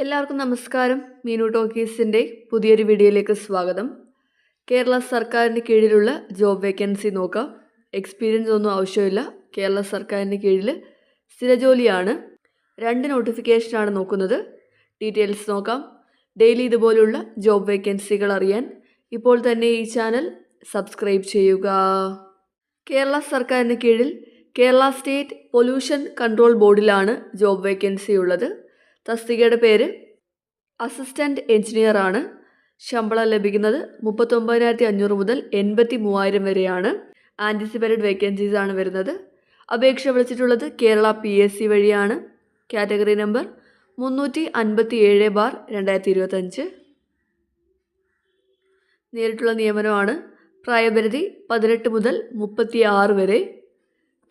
എല്ലാവർക്കും നമസ്കാരം. മീനു ടോക്കീസിന്റെ പുതിയൊരു വീഡിയോയിലേക്ക് സ്വാഗതം. കേരള സർക്കാരിന് കീഴിലുള്ള ജോബ് വേക്കൻസി നോക്കാം. എക്സ്പീരിയൻസ് ഒന്നും ആവശ്യമില്ല. കേരള സർക്കാരിന് കീഴിൽ സ്ഥിരജോലിയാണ് രണ്ട് നോട്ടിഫിക്കേഷനാണ് നോക്കുന്നത്. ഡീറ്റെയിൽസ് നോക്കാം. ഡെയിലി ഇതുപോലുള്ള ജോബ് വേക്കൻസികൾ അറിയാൻ ഇപ്പോൾ തന്നെ ഈ ചാനൽ സബ്സ്ക്രൈബ് ചെയ്യുക. കേരള സർക്കാരിന് കീഴിൽ കേരള സ്റ്റേറ്റ് പൊല്യൂഷൻ കൺട്രോൾ ബോർഡിലാണ് ജോബ് വേക്കൻസി ഉള്ളത്. തസ്തികയുടെ പേര് അസിസ്റ്റന്റ് എഞ്ചിനീയർ ആണ്. ശമ്പളം ലഭിക്കുന്നത് മുപ്പത്തൊമ്പതിനായിരത്തി അഞ്ഞൂറ് മുതൽ എൺപത്തി മൂവായിരം വരെയാണ്. ആന്റിസിപ്പേറ്റഡ് വേക്കൻസീസ് ആണ് വരുന്നത്. അപേക്ഷ വിളിച്ചിട്ടുള്ളത് കേരള പി എസ് സി വഴിയാണ്. കാറ്റഗറി നമ്പർ മുന്നൂറ്റി അൻപത്തി ഏഴ് ബാർ രണ്ടായിരത്തി ഇരുപത്തഞ്ച് നേരിട്ടുള്ള നിയമനമാണ് പ്രായപരിധി പതിനെട്ട് മുതൽ മുപ്പത്തി ആറ് വരെ.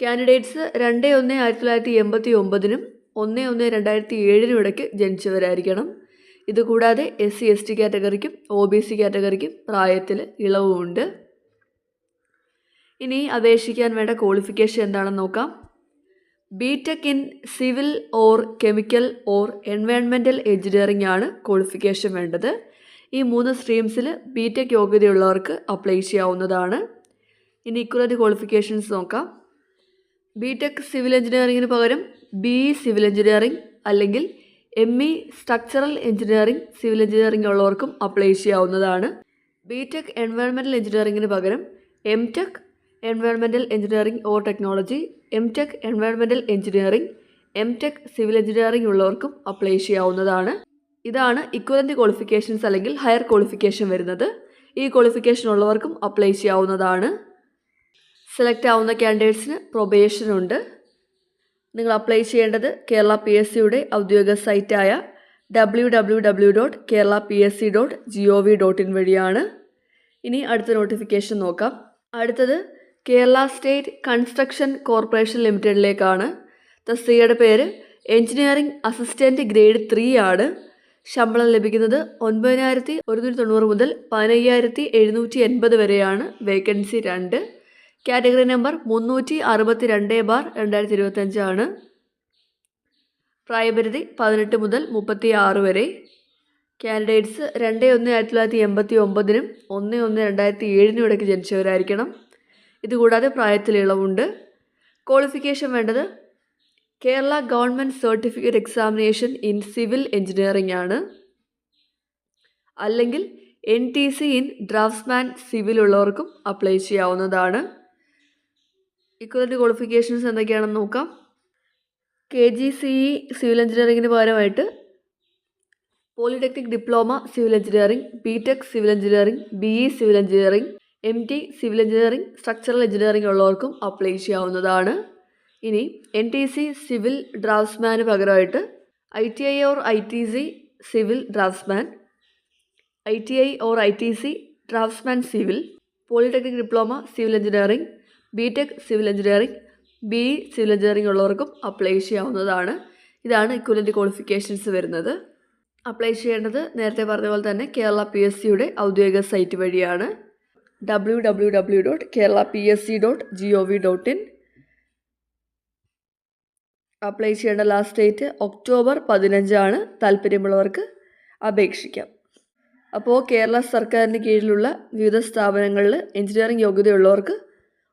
കാൻഡിഡേറ്റ്സ് രണ്ട് ഒന്ന് ആയിരത്തി തൊള്ളായിരത്തി എൺപത്തി ഒമ്പതിനും ഒന്ന് ഒന്ന് രണ്ടായിരത്തി ഏഴിനും ഇടയ്ക്ക് ജനിച്ചവരായിരിക്കണം. ഇതുകൂടാതെ എസ് സി എസ് ടി കാറ്റഗറിക്കും ഒ ബി സി കാറ്റഗറിക്കും പ്രായത്തിൽ ഇളവുമുണ്ട് ഇനി അപേക്ഷിക്കാൻ വേണ്ട ക്വാളിഫിക്കേഷൻ എന്താണെന്ന് നോക്കാം. B tech in civil or chemical or എൻവയൺമെന്റൽ engineering ആണ് ക്വാളിഫിക്കേഷൻ വേണ്ടത്. ഈ മൂന്ന് സ്ട്രീംസിൽ ബി ടെക് യോഗ്യതയുള്ളവർക്ക് അപ്ലൈ ചെയ്യാവുന്നതാണ്. ഇനി ഇക്വലറ്റ് ക്വാളിഫിക്കേഷൻസ് നോക്കാം. ബി ടെക് സിവിൽ എഞ്ചിനീയറിംഗിന് പകരം ബി ഇ സിവിൽ എഞ്ചിനീയറിംഗ് അല്ലെങ്കിൽ M E structural engineering civil engineering ഉള്ളവർക്കും അപ്ലൈ ചെയ്യാവുന്നതാണ്. ബി ടെക് എൻവയൺമെന്റൽ എഞ്ചിനീയറിംഗിന് പകരം M tech എൻവയൺമെന്റൽ engineering or technology M tech എൻവയോൺമെന്റൽ engineering M tech civil engineering ഉള്ളവർക്കും അപ്ലൈ ചെയ്യാവുന്നതാണ്. ഇതാണ് ഇക്വലന്റ് ക്വാളിഫിക്കേഷൻസ് അല്ലെങ്കിൽ ഹയർ ക്വാളിഫിക്കേഷൻ വരുന്നത്. ഈ ക്വാളിഫിക്കേഷൻ ഉള്ളവർക്കും അപ്ലൈ ചെയ്യാവുന്നതാണ്. സെലക്ട് ആവുന്ന ക്യാൻഡിഡേറ്റ്സിന് പ്രൊബേഷൻ ഉണ്ട്. നിങ്ങൾ അപ്ലൈ ചെയ്യേണ്ടത് കേരള പി എസ് സിയുടെ ഔദ്യോഗിക സൈറ്റായ W W W dot Kerala P S C dot G O V dot in വഴിയാണ്. ഇനി അടുത്ത നോട്ടിഫിക്കേഷൻ നോക്കാം. അടുത്തത് കേരള സ്റ്റേറ്റ് കൺസ്ട്രക്ഷൻ കോർപ്പറേഷൻ ലിമിറ്റഡിലേക്കാണ് തസ്തികയുടെ പേര് എഞ്ചിനീയറിംഗ് അസിസ്റ്റന്റ് ഗ്രേഡ് ത്രീ ആണ്. ശമ്പളം ലഭിക്കുന്നത് ഒൻപതിനായിരത്തി ഒരുന്നൂറ്റി തൊണ്ണൂറ് മുതൽ പതിനയ്യായിരത്തി എഴുന്നൂറ്റി എൺപത് വരെയാണ്. വേക്കൻസി രണ്ട്. കാറ്റഗറി നമ്പർ മുന്നൂറ്റി അറുപത്തി രണ്ട് ബാർ രണ്ടായിരത്തി ഇരുപത്തഞ്ചാണ് പ്രായപരിധി പതിനെട്ട് മുതൽ മുപ്പത്തി ആറ് വരെ. കാൻഡിഡേറ്റ്സ് രണ്ട് ഒന്ന് ആയിരത്തി തൊള്ളായിരത്തി എൺപത്തി ഒമ്പതിനും ഒന്ന് ഒന്ന് രണ്ടായിരത്തി ഏഴിനും ഇടയ്ക്ക് ജനിച്ചവരായിരിക്കണം. ഇതുകൂടാതെ പ്രായത്തിൽ ഇളവുണ്ട്. ക്വാളിഫിക്കേഷൻ വേണ്ടത് Kerala government certificate examination in civil engineering ആണ്. അല്ലെങ്കിൽ N T C in draftsman civil ഉള്ളവർക്കും അപ്ലൈ ചെയ്യാവുന്നതാണ്. ഇക്വലന്റ് ക്വാളിഫിക്കേഷൻസ് എന്തൊക്കെയാണെന്ന് നോക്കാം. K G C E civil എഞ്ചിനീയറിംഗിന് പകരമായിട്ട് polytechnic diploma civil engineering B tech civil engineering B E civil engineering M T civil engineering structural engineering ഉള്ളവർക്കും apply ചെയ്യാവുന്നതാണ്. ഇനി N T C civil ഡ്രാഫ്റ്റ്സ്മാന് പകരമായിട്ട് I T I or I T C civil draftsman I T I or I T C draftsman civil polytechnic diploma civil engineering B tech civil engineering B civil engineering ഉള്ളവർക്കും apply ചെയ്യാവുന്നതാണ്. ഇതാണ് equivalent qualifications വരുന്നത്. Apply ചെയ്യേണ്ടത് നേരത്തെ പറഞ്ഞ പോലെ തന്നെ Kerala P S സിയുടെ ഔദ്യോഗിക സൈറ്റ് വഴിയാണ്. W W W dot Kerala P S C dot G O V dot in apply ചെയ്യേണ്ട ലാസ്റ്റ് ഡേറ്റ് ഒക്ടോബർ പതിനഞ്ചാണ്. താല്പര്യമുള്ളവർക്ക് അപേക്ഷിക്കാം. അപ്പോൾ കേരള സർക്കാരിന് കീഴിലുള്ള വിവിധ സ്ഥാപനങ്ങളിൽ എഞ്ചിനീയറിംഗ് യോഗ്യതയുള്ളവർക്ക്